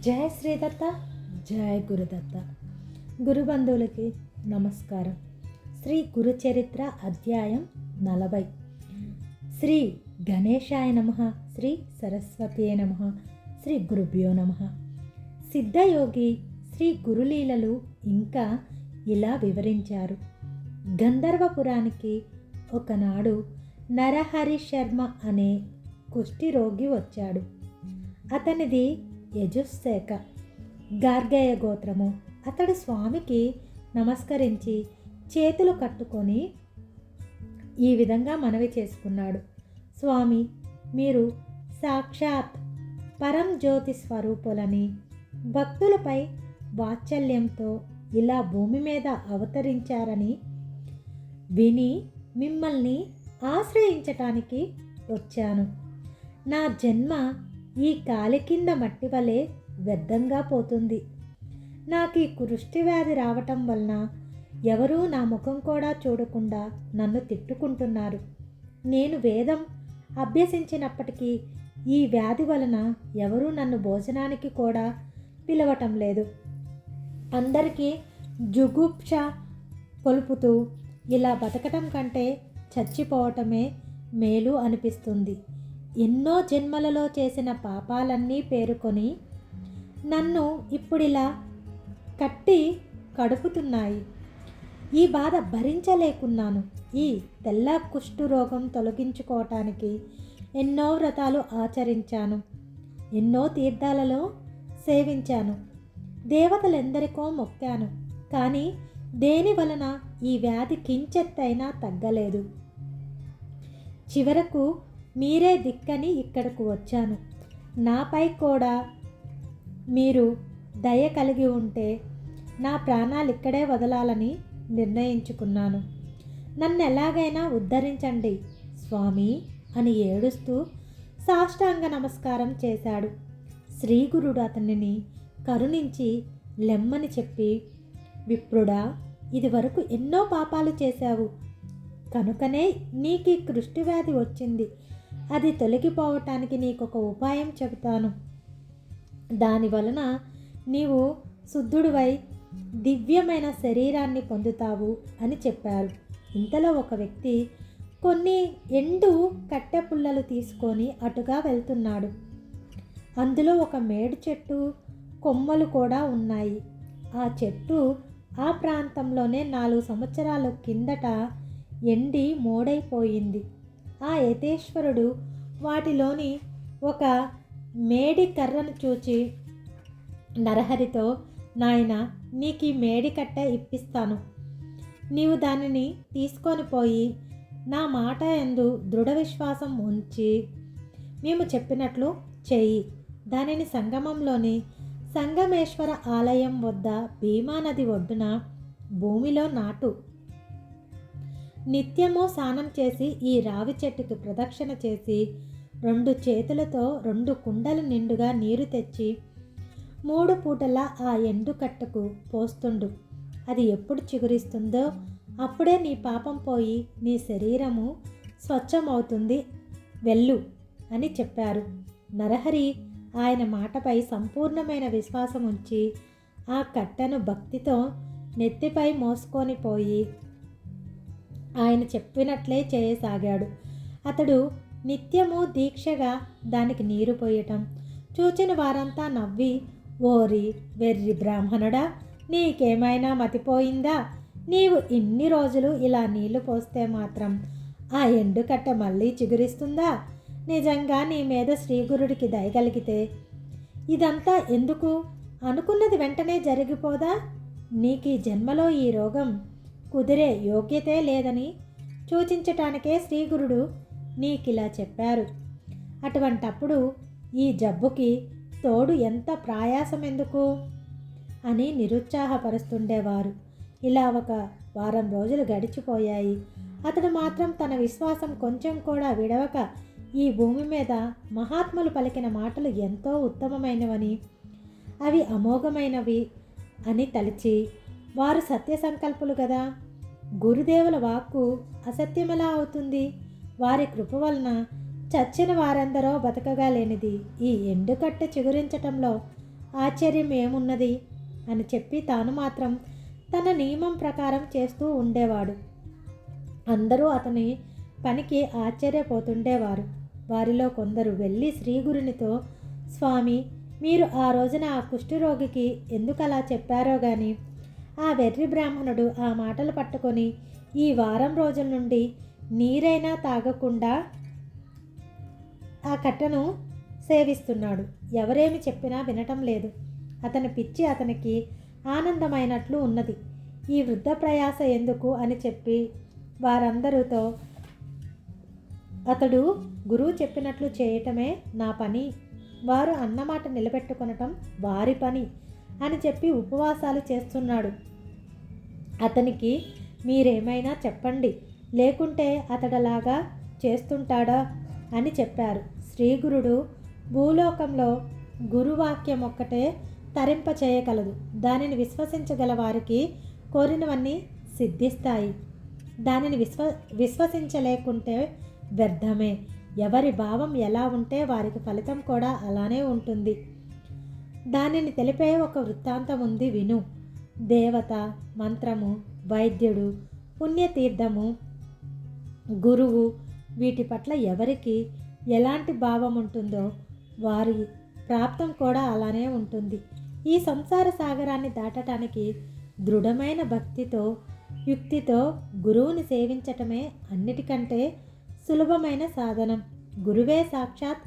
జయ శ్రీదత్త జయ గురుదత్త. గురుబంధువులకి నమస్కారం. శ్రీ గురుచరిత్ర అధ్యాయం నలభై. శ్రీ గణేశాయ నమ శ్రీ సరస్వతి నమ శ్రీ గురుభ్యో నమ. సిద్ధయోగి శ్రీ గురులీలలు ఇంకా ఇలా వివరించారు. గంధర్వపురానికి ఒకనాడు నరహరి శర్మ అనే కుష్ఠిరోగి వచ్చాడు. అతనిది యజుశాఖ గార్గేయ గోత్రము. అతడు స్వామికి నమస్కరించి చేతులు కట్టుకొని ఈ విధంగా మనవి చేసుకున్నాడు. స్వామి మీరు సాక్షాత్ పరం జ్యోతి స్వరూపులని భక్తులపై వాత్సల్యంతో ఇలా భూమి మీద అవతరించారని విని మిమ్మల్ని ఆశ్రయించటానికి వచ్చాను. నా జన్మ ఈ కాలి కింద మట్టి వలె వ్యర్థంగా పోతుంది. నాకు ఈ కురుష్టి వ్యాధి రావటం వలన ఎవరూ నా ముఖం కూడా చూడకుండా నన్ను తిట్టుకుంటున్నారు. నేను వేదం అభ్యసించినప్పటికీ ఈ వ్యాధి వలన ఎవరూ నన్ను భోజనానికి కూడా పిలవటం లేదు. అందరికీ జుగుప్ష కొలుపుతూ ఇలా బతకటం కంటే చచ్చిపోవటమే మేలు అనిపిస్తుంది. ఎన్నో జన్మలలో చేసిన పాపాలన్నీ పేరుకొని నన్ను ఇప్పుడిలా కట్టి కడుపుతున్నాయి. ఈ బాధ భరించలేకున్నాను. ఈ తెల్ల కుష్టు రోగం తొలగించుకోవటానికి ఎన్నో వ్రతాలు ఆచరించాను. ఎన్నో తీర్థాలలో సేవించాను. దేవతలెందరికో మొక్కాను. కానీ దేని వలన ఈ వ్యాధి కించెత్తైనా తగ్గలేదు. చివరకు మీరే దిక్కని ఇక్కడకు వచ్చాను. నాపై కూడా మీరు దయ కలిగి ఉంటే నా ప్రాణాలు ఇక్కడే వదలాలని నిర్ణయించుకున్నాను. నన్ను ఎలాగైనా ఉద్ధరించండి స్వామి అని ఏడుస్తూ సాష్టాంగ నమస్కారం చేశాడు. శ్రీగురుడు అతనిని కరుణించి లెమ్మని చెప్పి విప్రుడా ఇదివరకు ఎన్నో పాపాలు చేశావు. కనుకనే నీకు ఈ కృష్టి వ్యాధి వచ్చింది. అది తొలగిపోవటానికి నీకు ఒక ఉపాయం చెబుతాను. దాని వలన నీవు శుద్ధుడివై దివ్యమైన శరీరాన్ని పొందుతావు అని చెప్పారు. ఇంతలో ఒక వ్యక్తి కొన్ని ఎండు కట్టె పుల్లలు తీసుకొని అటుగా వెళ్తున్నాడు. అందులో ఒక మేడు చెట్టు కొమ్మలు కూడా ఉన్నాయి. ఆ చెట్టు ఆ ప్రాంతంలోనే నాలుగు సంవత్సరాల కిందట ఎండి మోడైపోయింది. ఆ యతేశ్వరుడు వాటిలోని ఒక మేడి కర్రను చూచి నరహరితో నాయన నీకు ఈ మేడి కట్ట ఇప్పిస్తాను. నీవు దానిని తీసుకొని పోయి నా మాట ఎందు దృఢ విశ్వాసం ఉంచి మేము చెప్పినట్లు చెయ్యి దానిని సంగమంలోని సంగమేశ్వర ఆలయం వద్ద భీమా నది ఒడ్డున భూమిలో నాటు. నిత్యము స్నానం చేసి ఈ రావి చెట్టుకు ప్రదక్షిణ చేసి రెండు చేతులతో రెండు కుండలు నిండుగా నీరు తెచ్చి మూడు పూటలా ఆ ఎండుకట్టకు పోస్తుండు. అది ఎప్పుడు చిగురిస్తుందో అప్పుడే నీ పాపం పోయి నీ శరీరము స్వచ్ఛమవుతుంది. వెళ్ళు అని చెప్పారు. నరహరి ఆయన మాటపై సంపూర్ణమైన విశ్వాసం ఉంచి ఆ కట్టను భక్తితో నెత్తిపై మోసుకొని పోయి ఆయన చెప్పినట్లే చేయసాగాడు. అతడు నిత్యము దీక్షగా దానికి నీరు పోయటం చూచిన వారంతా నవ్వి ఓరి వెర్రి బ్రాహ్మణుడా నీకేమైనా మతిపోయిందా? నీవు ఇన్ని రోజులు ఇలా నీళ్ళు పోస్తే మాత్రం ఆ ఎండుకట్ట మళ్ళీ చిగురిస్తుందా? నిజంగా నీ మీద శ్రీగురుడికి దయగలిగితే ఇదంతా ఎందుకు? అనుకున్నది వెంటనే జరిగిపోదా? నీకు ఈ జన్మలో ఈ రోగం కుదిరే యోగ్యతే లేదని సూచించటానికే శ్రీగురుడు నీకిలా చెప్పారు. అటువంటప్పుడు ఈ జబ్బుకి తోడు ఎంత ప్రయాసం ఎందుకు అని నిరుత్సాహపరుస్తుండేవారు. ఇలా ఒక వారం రోజులు గడిచిపోయాయి. అతడు మాత్రం తన విశ్వాసం కొంచెం కూడా విడవక ఈ భూమి మీద మహాత్ములు పలికిన మాటలు ఎంతో ఉత్తమమైనవని అవి అమోఘమైనవి అని తలిచి వారు సత్య సంకల్పులు కదా? గురుదేవుల వాక్కు అసత్యమెలా అవుతుంది. వారి కృప వలన చచ్చిన వారందరో బతకగా లేనిది ఈ ఎండుకట్ట చిగురించటంలో ఆశ్చర్యం ఏమున్నది? అని చెప్పి తాను మాత్రం తన నియమం ప్రకారం చేస్తూ ఉండేవాడు. అందరూ అతని పనికి ఆశ్చర్యపోతుండేవారు. వారిలో కొందరు వెళ్ళి శ్రీగురునితో స్వామి మీరు ఆ రోజున ఆ కుష్ఠరోగికి ఎందుకు అలా చెప్పారో కానీ ఆ వెర్రి బ్రాహ్మణుడు ఆ మాటలు పట్టుకొని ఈ వారం రోజుల నుండి నీరైనా తాగకుండా ఆ కట్టను సేవిస్తున్నాడు. ఎవరేమి చెప్పినా వినటం లేదు. అతని పిచ్చి అతనికి ఆనందమైనట్లు ఉన్నది. ఈ వృద్ధ ప్రయాస ఎందుకు అని చెప్పి వారందరితో అతడు గురువు చెప్పినట్లు చేయటమే నా పని. వారు అన్నమాట నిలబెట్టుకొనటం వారి పని. అని చెప్పి ఉపవాసాలు చేస్తున్నాడు. అతనికి మీరేమైనా చెప్పండి. లేకుంటే అతడలాగా చేస్తుంటాడా అని చెప్పారు. శ్రీగురుడు భూలోకంలో గురువాక్యం ఒక్కటే తరింప చేయగలదు దానిని విశ్వసించగల వారికి కోరినవన్నీ సిద్ధిస్తాయి. దానిని విశ్వ విశ్వసించలేకుంటే వ్యర్థమే. ఎవరి భావం ఎలా ఉంటే వారికి ఫలితం కూడా అలానే ఉంటుంది. దానిని తెలిపే ఒక వృత్తాంతం ఉంది విను. దేవత మంత్రము వైద్యుడు పుణ్యతీర్థము గురువు వీటి పట్ల ఎవరికి ఎలాంటి భావం ఉంటుందో వారి ప్రాప్తం కూడా అలానే ఉంటుంది. ఈ సంసార సాగరాన్ని దాటటానికి దృఢమైన భక్తితో యుక్తితో గురువుని సేవించటమే అన్నిటికంటే సులభమైన సాధనం. గురువే సాక్షాత్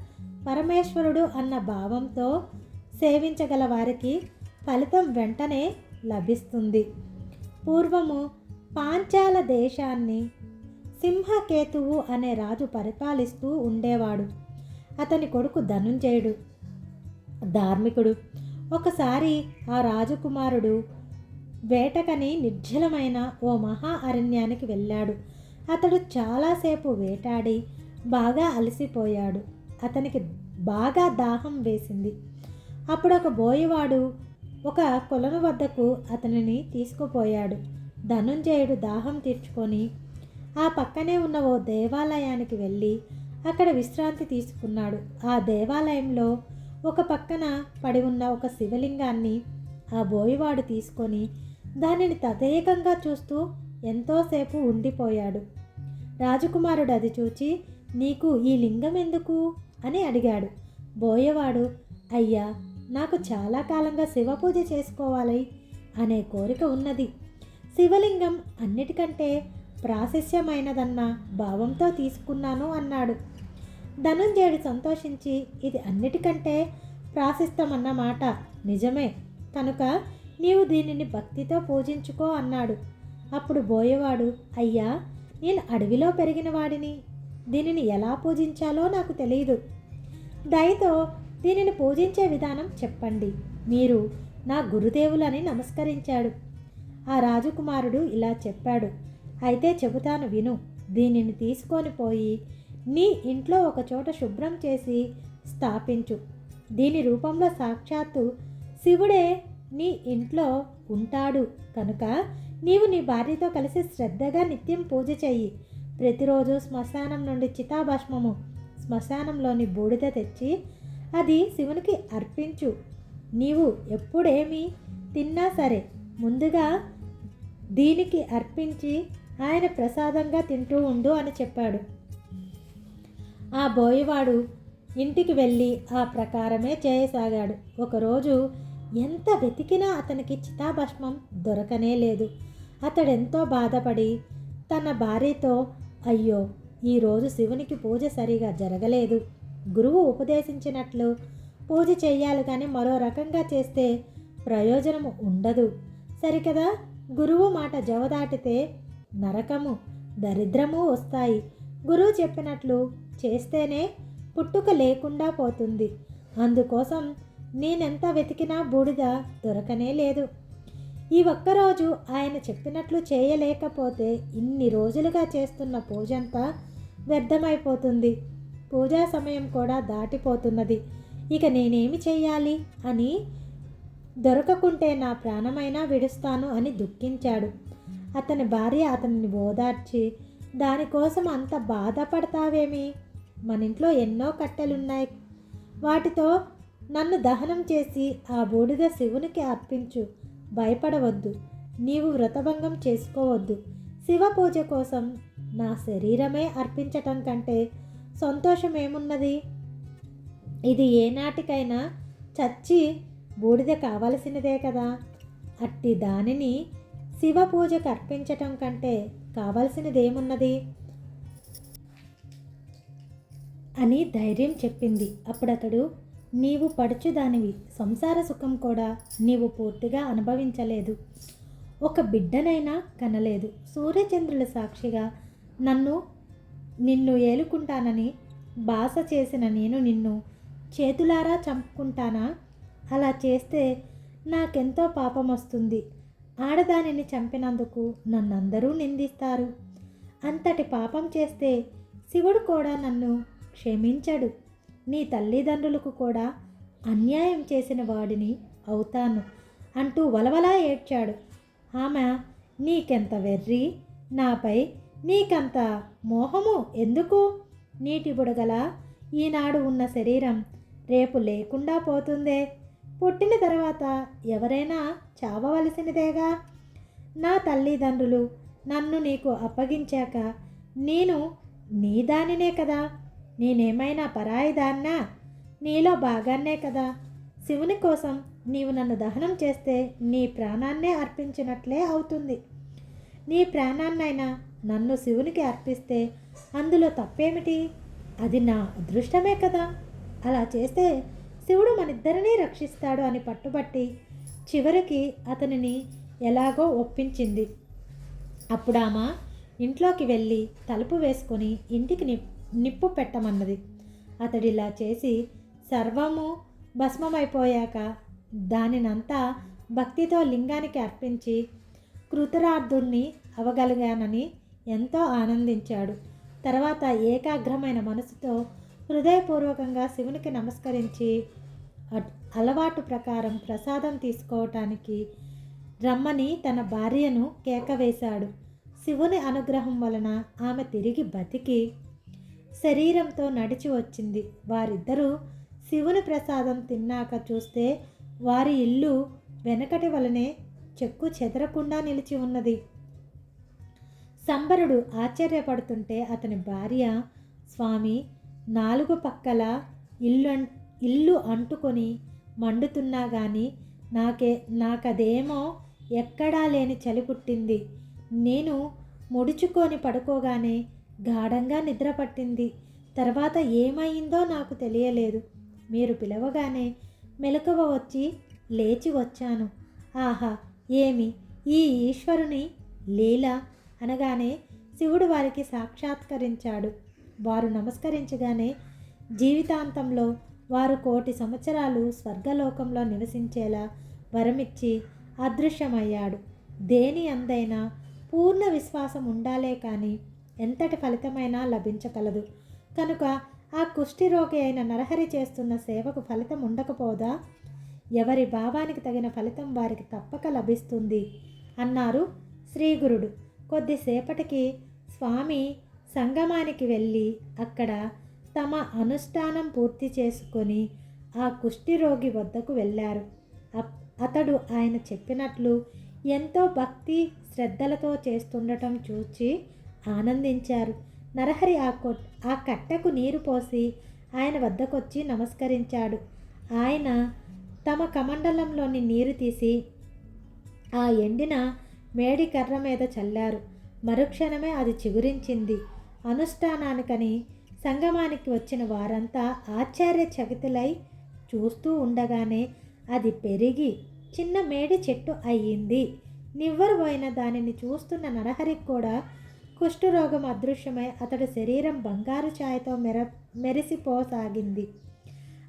పరమేశ్వరుడు అన్న భావంతో సేవించగల వారికి ఫలితం వెంటనే లభిస్తుంది. పూర్వము పాంచాల దేశాన్ని సింహకేతువు అనే రాజు పరిపాలిస్తూ ఉండేవాడు. అతని కొడుకు ధనుంజయుడు ధార్మికుడు. ఒకసారి ఆ రాజకుమారుడు వేటకని నిర్జలమైన ఓ మహా అరణ్యానికి వెళ్ళాడు. అతడు చాలాసేపు వేటాడి బాగా అలసిపోయాడు. అతనికి బాగా దాహం వేసింది. అప్పుడు ఒక బోయవాడు ఒక కొలను వద్దకు అతనిని తీసుకుపోయాడు. ధనుంజయుడు దాహం తీర్చుకొని ఆ పక్కనే ఉన్న ఓ దేవాలయానికి వెళ్ళి అక్కడ విశ్రాంతి తీసుకున్నాడు. ఆ దేవాలయంలో ఒక పక్కన పడి ఉన్న ఒక శివలింగాన్ని ఆ బోయవాడు తీసుకొని దానిని తదేకంగా చూస్తూ ఎంతోసేపు ఉండిపోయాడు. రాజకుమారుడు అది చూచి నీకు ఈ లింగం ఎందుకు? అని అడిగాడు. బోయవాడు అయ్యా నాకు చాలా కాలంగా శివ పూజ చేసుకోవాలి అనే కోరిక ఉన్నది. శివలింగం అన్నిటికంటే ప్రాశస్యమైనదన్న భావంతో తీసుకున్నాను అన్నాడు. ధనుంజయుడు సంతోషించి ఇది అన్నిటికంటే ప్రాశిస్తమన్నమాట. నిజమే. కనుక నీవు దీనిని భక్తితో పూజించుకో అన్నాడు. అప్పుడు బోయవాడు అయ్యా నేను అడవిలో పెరిగిన వాడిని. దీనిని ఎలా పూజించాలో నాకు తెలియదు దయతో దీనిని పూజించే విధానం చెప్పండి. మీరు నా గురుదేవులని నమస్కరించాడు. ఆ రాజకుమారుడు ఇలా చెప్పాడు. అయితే చెబుతాను విను దీనిని తీసుకొని పోయి నీ ఇంట్లో ఒక చోట శుభ్రం చేసి స్థాపించు. దీని రూపంలో సాక్షాత్తు శివుడే నీ ఇంట్లో ఉంటాడు. కనుక నీవు నీ భార్యతో కలిసి శ్రద్ధగా నిత్యం పూజ చెయ్యి. ప్రతిరోజు శ్మశానం నుండి చితాభస్మము శ్మశానంలోని బూడిద తెచ్చి అది శివునికి అర్పించు. నీవు ఎప్పుడేమి తిన్నా సరే ముందుగా దీనికి అర్పించి ఆయన ప్రసాదంగా తింటూ ఉండు అని చెప్పాడు. ఆ బోయవాడు ఇంటికి వెళ్ళి ఆ ప్రకారమే చేయసాగాడు. ఒకరోజు ఎంత వెతికినా అతనికి చితాభస్మం దొరకనే లేదు. అతడెంతో బాధపడి తన భార్యతో అయ్యో ఈరోజు శివునికి పూజ సరిగా జరగలేదు. గురువు ఉపదేశించినట్లు పూజ చేయాలి కానీ మరో రకంగా చేస్తే ప్రయోజనం ఉండదు. సరికదా? గురువు మాట జవదాటితే నరకము దరిద్రము వస్తాయి. గురువు చెప్పినట్లు చేస్తేనే పుట్టుక లేకుండా పోతుంది. అందుకోసం నేనెంత వెతికినా బూడిద దొరకనే లేదు. ఈ ఒక్కరోజు ఆయన చెప్పినట్లు చేయలేకపోతే ఇన్ని రోజులుగా చేస్తున్న పూజంతా వ్యర్థమైపోతుంది. పూజా సమయం కూడా దాటిపోతున్నది. ఇక నేనేమి చెయ్యాలి? అని దొరకకుంటే నా ప్రాణమైనా విడుస్తాను అని దుఃఖించాడు. అతని భార్య అతనిని ఓదార్చి దానికోసం అంత బాధపడతావేమి? మన ఇంట్లో ఎన్నో కట్టెలున్నాయి. వాటితో నన్ను దహనం చేసి ఆ బూడిద శివునికి అర్పించు. భయపడవద్దు. నీవు వ్రతభంగం చేసుకోవద్దు. శివ పూజ కోసం నా శరీరమే అర్పించటం కంటే సంతోషం ఏమున్నది? ఇది ఏనాటికైనా చచ్చి బూడిద కావలసినదే కదా. అట్టి దానిని శివ పూజకు అర్పించటం కంటే కావలసినదేమున్నది? అని ధైర్యం చెప్పింది. అప్పుడతడు నీవు పడుచుదానివి సంసార సుఖం కూడా నీవు పూర్తిగా అనుభవించలేదు. ఒక బిడ్డనైనా కనలేదు. సూర్యచంద్రుల సాక్షిగా నన్ను నిన్ను ఏలుకుంటానని బాస చేసిన నేను నిన్ను చేతులారా చంపుకుంటానా? అలా చేస్తే నాకెంతో పాపం వస్తుంది ఆడదానిని చంపినందుకు నన్నందరూ నిందిస్తారు. అంతటి పాపం చేస్తే శివుడు కూడా నన్ను క్షమించడు. నీ తల్లిదండ్రులకు కూడా అన్యాయం చేసిన వాడిని అవుతాను అంటూ వలవలా ఏడ్చాడు. ఆమె నీకెంత వెర్రి? నాపై నీకంత మోహము ఎందుకు? నీటి బుడగల ఈనాడు ఉన్న శరీరం రేపు లేకుండా పోతుందే. పుట్టిన తర్వాత ఎవరైనా చావవలసినదేగా? నా తల్లిదండ్రులు నన్ను నీకు అప్పగించాక నేను నీ దానినే కదా? నేనేమైనా పరాయి దాన్నా? నీలో భాగాన్నే కదా? శివుని కోసం నీవు నన్ను దహనం చేస్తే నీ ప్రాణాన్నే అర్పించినట్లే అవుతుంది. నీ ప్రాణాన్నైనా నన్ను శివునికి అర్పిస్తే అందులో తప్పేమిటి? అది నా అదృష్టమే కదా. అలా చేస్తే శివుడు మనిద్దరినీ రక్షిస్తాడు అని పట్టుబట్టి చివరికి అతనిని ఎలాగో ఒప్పించింది. అప్పుడామా ఇంట్లోకి వెళ్ళి తలుపు వేసుకొని ఇంటికి నిప్ నిప్పు పెట్టమన్నది. అతడిలా చేసి సర్వము భస్మమైపోయాక దానినంతా భక్తితో లింగానికి అర్పించి కృతరార్థుణ్ణి అవగలిగానని ఎంతో ఆనందించాడు. తర్వాత ఏకాగ్రమైన మనసుతో హృదయపూర్వకంగా శివునికి నమస్కరించి అలవాటు ప్రకారం ప్రసాదం తీసుకోవటానికి రమ్మని తన భార్యను కేకవేశాడు. శివుని అనుగ్రహం వలన ఆమె తిరిగి బతికి శరీరంతో నడిచి వచ్చింది. వారిద్దరూ శివుని ప్రసాదం తిన్నాక చూస్తే వారి ఇల్లు వెనకటి వలనే చెక్కు చెదరకుండా నిలిచి ఉన్నది. సంబరుడు ఆశ్చర్యపడుతుంటే అతని భార్య స్వామి నాలుగు పక్కల ఇల్లు ఇల్లు అంటుకొని మండుతున్నా కానీ నాకే నాకదేమో ఎక్కడా లేని చలి పుట్టింది. నేను ముడుచుకొని పడుకోగానే గాఢంగా నిద్ర పట్టింది. తర్వాత ఏమైందో నాకు తెలియలేదు. మీరు పిలవగానే మెలకువ వచ్చి లేచి వచ్చాను. ఆహా ఏమి? ఈ ఈశ్వరుని లీల అనగానే శివుడు వారికి సాక్షాత్కరించాడు. వారు నమస్కరించగానే జీవితాంతంలో వారు కోటి సంవత్సరాలు స్వర్గలోకంలో నివసించేలా వరమిచ్చి అదృశ్యమయ్యాడు. దేని అందైనా పూర్ణ విశ్వాసం ఉండాలే కానీ ఎంతటి ఫలితమైనా లభించగలదు. కనుక ఆ కుష్ఠిరోగి అయిన నరహరి చేస్తున్న సేవకు ఫలితం ఉండకపోదా? ఎవరి భావానికి తగిన ఫలితం వారికి తప్పక లభిస్తుంది అన్నారు శ్రీగురుడు. కొద్దిసేపటికి స్వామి సంగమానికి వెళ్ళి అక్కడ తమ అనుష్ఠానం పూర్తి చేసుకొని ఆ కుష్ఠిరోగి వద్దకు వెళ్ళారు. అతడు ఆయన చెప్పినట్లు ఎంతో భక్తి శ్రద్ధలతో చేస్తుండటం చూచి ఆనందించారు. నరహరి ఆ కొ ఆ కట్టెకు నీరు పోసి ఆయన వద్దకొచ్చి నమస్కరించాడు. ఆయన తమ కమండలంలోని నీరు తీసి ఆ ఎండిన మేడి కర్ర మీద చల్లారు. మరుక్షణమే అది చిగురించింది. అనుష్ఠానానికని సంగమానికి వచ్చిన వారంతా ఆశ్చర్యచకితులై చూస్తూ ఉండగానే అది పెరిగి చిన్న మేడి చెట్టు అయ్యింది. నివ్వరుపోయిన దానిని చూస్తున్న నరహరికి కూడా కుష్ఠరోగం అదృశ్యమై అతడు శరీరం బంగారు ఛాయతో మెర మెరిసిపోసాగింది.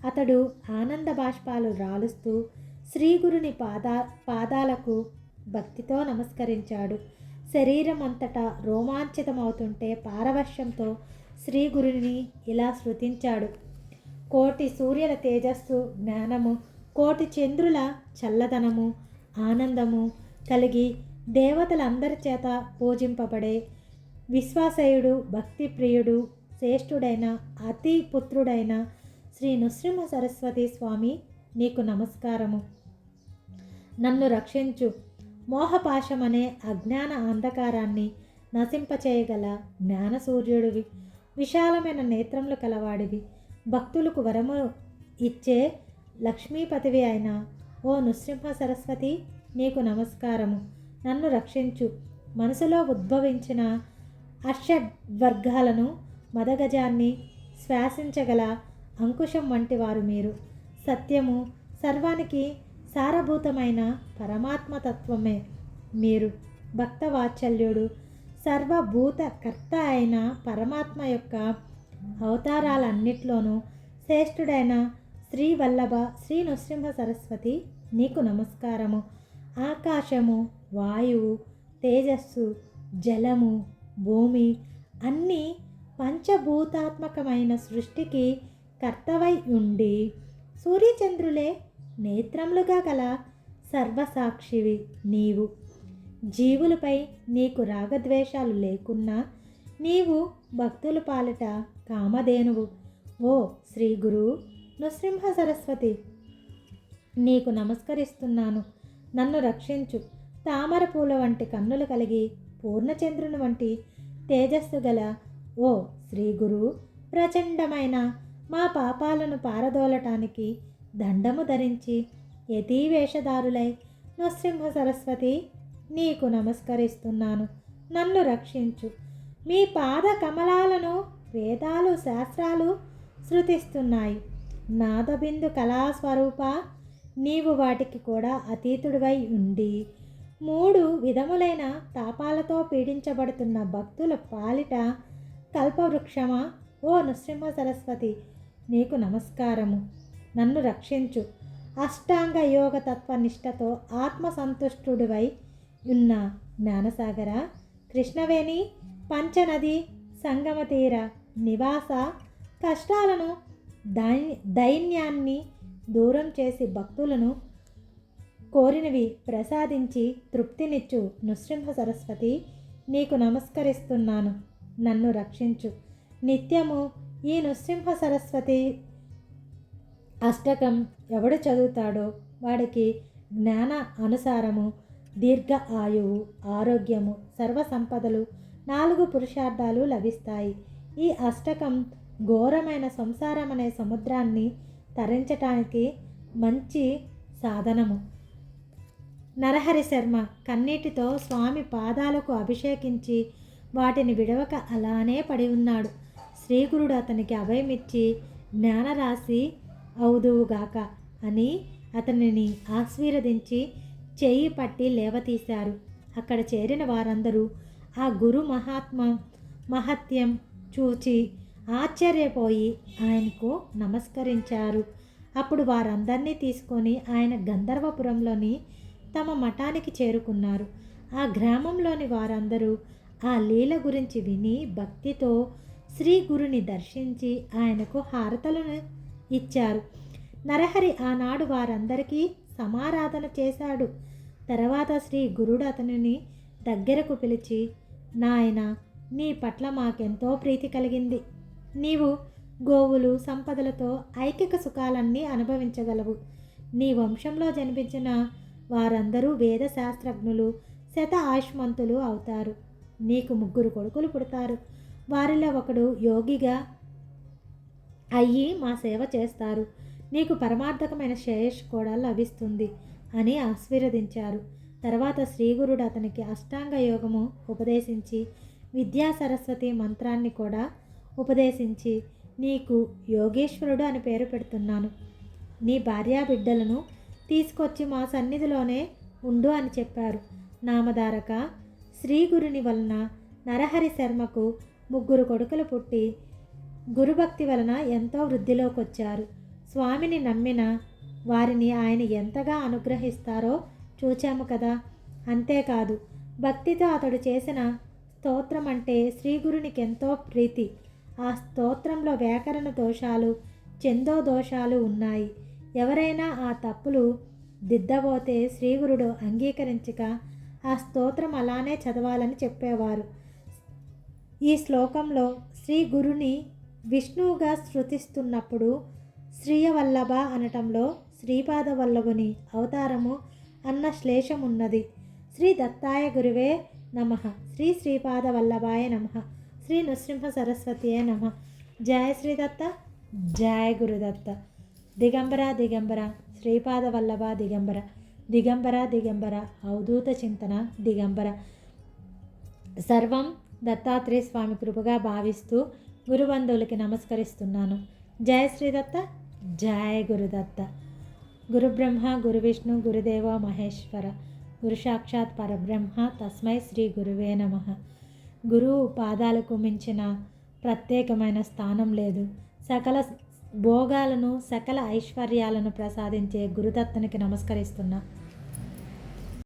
అతడు ఆనంద బాష్పాలు రాలుస్తూ శ్రీగురుని పాదా పాదాలకు భక్తితో నమస్కరించాడు. శరీరం అంతటా రోమాంచితమవుతుంటే పారవశ్యంతో శ్రీగురుని ఇలా శృతించాడు కోటి సూర్యుల తేజస్సు జ్ఞానము కోటి చంద్రుల చల్లదనము ఆనందము కలిగి దేవతలందరి చేత పూజింపబడే విశ్వాసయుడు భక్తి ప్రియుడు శ్రేష్ఠుడైన అతి పుత్రుడైన శ్రీ నృసింహ సరస్వతి స్వామి నీకు నమస్కారము. నన్ను రక్షించు. మోహపాశమనే అజ్ఞాన అంధకారాన్ని నశింపచేయగల జ్ఞాన సూర్యుడివి విశాలమైన నేత్రములు కలవాడివి. భక్తులకు వరము ఇచ్చే లక్ష్మీపతివి అయిన ఓ నృసింహ సరస్వతి నీకు నమస్కారము. నన్ను రక్షించు. మనసులో ఉద్భవించిన అషడ్వర్గాలను మదగజాన్ని శ్వాసించగల అంకుశం వంటి వారు మీరు. సత్యము సర్వానికి సారభూతమైన పరమాత్మతత్వమే. మీరు భక్త వాత్సల్యుడు సర్వభూత కర్త అయిన పరమాత్మ యొక్క అవతారాలన్నిట్లోనూ శ్రేష్ఠుడైన శ్రీ వల్లభ శ్రీ నృసింహ సరస్వతి నీకు నమస్కారము. ఆకాశము వాయువు తేజస్సు జలము భూమి అన్నీ పంచభూతాత్మకమైన సృష్టికి కర్తవై ఉండి సూర్యచంద్రులే నేత్రములుగా గల సర్వసాక్షివి నీవు. జీవులపై నీకు రాగద్వేషాలు లేకున్నా నీవు భక్తుల పాలిట కామధేనువు. ఓ శ్రీ గురు నృసింహ సరస్వతి నీకు నమస్కరిస్తున్నాను. నన్ను రక్షించు. తామర పూల వంటి కన్నులు కలిగి పూర్ణచంద్రుని వంటి తేజస్సు గల ఓ శ్రీ గురు ప్రచండమైన మా పాపాలను పారదోలటానికి దండము ధరించి యతీవేషధారులై నృసింహ సరస్వతి నీకు నమస్కరిస్తున్నాను. నన్ను రక్షించు. మీ పాద కమలాలను వేదాలు శాస్త్రాలు శృతిస్తున్నాయి. నాదబిందు కళాస్వరూప నీవు వాటికి కూడా అతీతుడివై ఉండి మూడు విధములైన తాపాలతో పీడించబడుతున్న భక్తుల పాలిట కల్పవృక్షమా? ఓ నృసింహ సరస్వతి నీకు నమస్కారము. నన్ను రక్షించు. అష్టాంగ యోగ తత్వనిష్టతో ఆత్మసంతుష్టుడివై ఉన్న జ్ఞానసాగర కృష్ణవేణి పంచనది సంగమ తీర నివాస కష్టాలను దై దైన్యాన్ని దూరం చేసి భక్తులను కోరినవి ప్రసాదించి తృప్తినిచ్చు. నృసింహ సరస్వతి నీకు నమస్కరిస్తున్నాను. నన్ను రక్షించు. నిత్యము ఈ నృసింహ సరస్వతి అష్టకం ఎవడు చదువుతాడో వాడికి జ్ఞాన అనుసారము దీర్ఘ ఆయువు ఆరోగ్యము సర్వ సంపదలు నాలుగు పురుషార్థాలు లభిస్తాయి. ఈ అష్టకం ఘోరమైన సంసారం అనే సముద్రాన్ని తరించటానికి మంచి సాధనము. నరహరి శర్మ కన్నీటితో స్వామి పాదాలకు అభిషేకించి వాటిని విడవక అలానే పడి ఉన్నాడు. శ్రీగురుడు అతనికి అభయమిచ్చి జ్ఞానరాశి అవుదువుగాక అని అతనిని ఆశీర్వదించి చేయి పట్టి లేవతీశారు. అక్కడ చేరిన వారందరూ ఆ గురు మహాత్మ మహత్యం చూచి ఆశ్చర్యపోయి ఆయనకు నమస్కరించారు. అప్పుడు వారందరినీ తీసుకొని ఆయన గంధర్వపురంలోని తమ మఠానికి చేరుకున్నారు. ఆ గ్రామంలోని వారందరూ ఆ లీల గురించి విని భక్తితో శ్రీ గురుని దర్శించి ఆయనకు హారతలను ఇచ్చారు. నరహరి ఆనాడు వారందరికీ సమారాధన చేశాడు. తర్వాత శ్రీ గురుడు అతనిని దగ్గరకు పిలిచి నాయన నీ పట్ల మాకెంతో ప్రీతి కలిగింది. నీవు గోవులు సంపదలతో ఐకిక సుఖాలన్నీ అనుభవించగలవు. నీ వంశంలో జన్మించిన వారందరూ వేద శాస్త్రజ్ఞులు శత ఆయుష్మంతులు అవుతారు. నీకు ముగ్గురు కొడుకులు పుడతారు. వారిలో ఒకడు యోగిగా అయ్యి మా సేవ చేస్తారు. నీకు పరమార్థకమైన శ్రేయస్సు కూడా లభిస్తుంది అని ఆశీర్వదించారు. తర్వాత శ్రీగురుడు అతనికి అష్టాంగ యోగము ఉపదేశించి విద్యా సరస్వతి మంత్రాన్ని కూడా ఉపదేశించి నీకు యోగేశ్వరుడు అని పేరు పెడుతున్నాను. నీ భార్యా బిడ్డలను తీసుకొచ్చి మా సన్నిధిలోనే ఉండు అని చెప్పారు. నామధారక శ్రీగురుని వలన నరహరి శర్మకు ముగ్గురు కొడుకులు పుట్టి గురుభక్తి వలన ఎంతో వృద్ధిలోకి వచ్చారు స్వామిని నమ్మిన వారిని ఆయన ఎంతగా అనుగ్రహిస్తారో చూచాము కదా. అంతేకాదు భక్తితో అతడు చేసిన స్తోత్రం అంటే శ్రీగురునికి ఎంతో ప్రీతి. ఆ స్తోత్రంలో వ్యాకరణ దోషాలు చందో దోషాలు ఉన్నాయి. ఎవరైనా ఆ తప్పులు దిద్దబోతే శ్రీగురుడు అంగీకరించక ఆ స్తోత్రం అలానే చదవాలని చెప్పేవారు. ఈ శ్లోకంలో శ్రీ గురుని విష్ణువుగా శృతిస్తున్నప్పుడు శ్రీయవల్లభ అనటంలో శ్రీపాద వల్లభుని అవతారము అన్న శ్లేషమున్నది. శ్రీ దత్తాయ గురువే నమ. శ్రీ శ్రీపాద వల్లభాయ నమ. శ్రీ నృసింహ సరస్వతియే నమ. జయ శ్రీదత్త జయ గురుదత్త దిగంబర దిగంబర. శ్రీపాద వల్లభ దిగంబర. దిగంబర దిగంబర. అవధూత చింతన దిగంబర. సర్వం దత్తాత్రేయ స్వామి కృపగా భావిస్తూ గురుబంధువులకి నమస్కరిస్తున్నాను. జయ శ్రీదత్త జయ గురుదత్త. గురుబ్రహ్మ గురువిష్ణు గురు విష్ణు గురుదేవ మహేశ్వర. గురు సాక్షాత్ పరబ్రహ్మ తస్మై శ్రీ గురువే నమ. గురువు పాదాలకు మించిన ప్రత్యేకమైన స్థానం లేదు. సకల భోగాలను సకల ఐశ్వర్యాలను ప్రసాదించే గురుదత్తనికి నమస్కరిస్తున్నా.